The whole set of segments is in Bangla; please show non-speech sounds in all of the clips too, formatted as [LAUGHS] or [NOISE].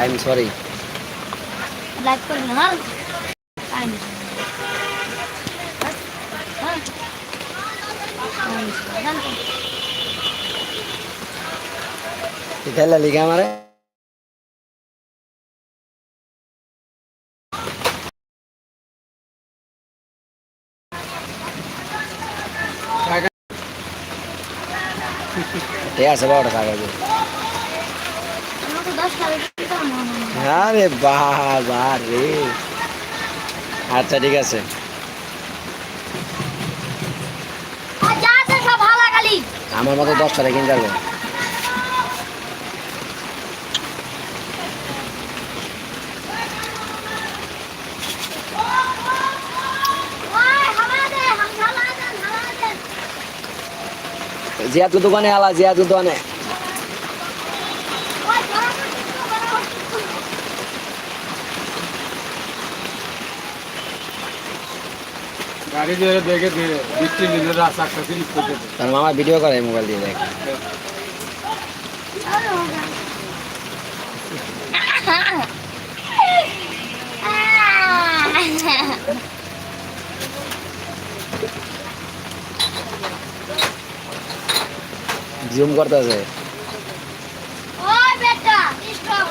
আই এম সরি লাইক করে না হ্যাঁ আই মিস হ্যাঁ আই মিস খেলা লিখে আমারে [LAUGHS] ঠিক আছে বারোটা আরে বাবা রে। আচ্ছা ঠিক আছে। আমার মতো দশ টাকা হাওয়া দে জিয়াদ দোকানে আলা জিয়াদ দোকানে। গাড়ি দিয়ে দেখে দিয়ে বৃষ্টি দিনের রাস্তা। তার মামা ভিডিও করে মোবাইল দিয়ে দেখ। জুম করতেছে। ওই বেটা স্টপ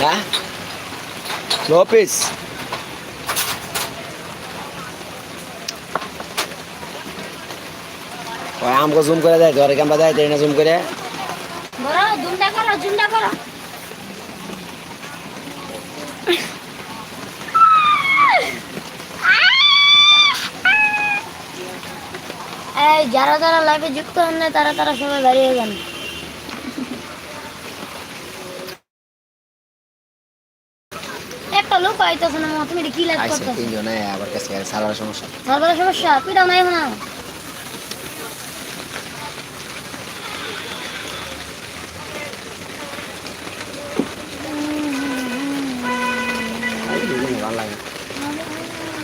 হ্যাঁ লো পিস ওই আমকে জুম করে দেয় ধরে ক্যামেরা দেয় তাই না জুম করে? বড় যারা যারা লাইভে যুক্ত হন না, তারা তারা সবাই দাঁড়িয়ে যান। একটা লোক আইতেছে না তুমি কি লাগ করতেছ? তিনজনে আবার কাছে সারার সমস্যা। তারপরে সমস্যা পিটাও নাই না ভালো লাগে।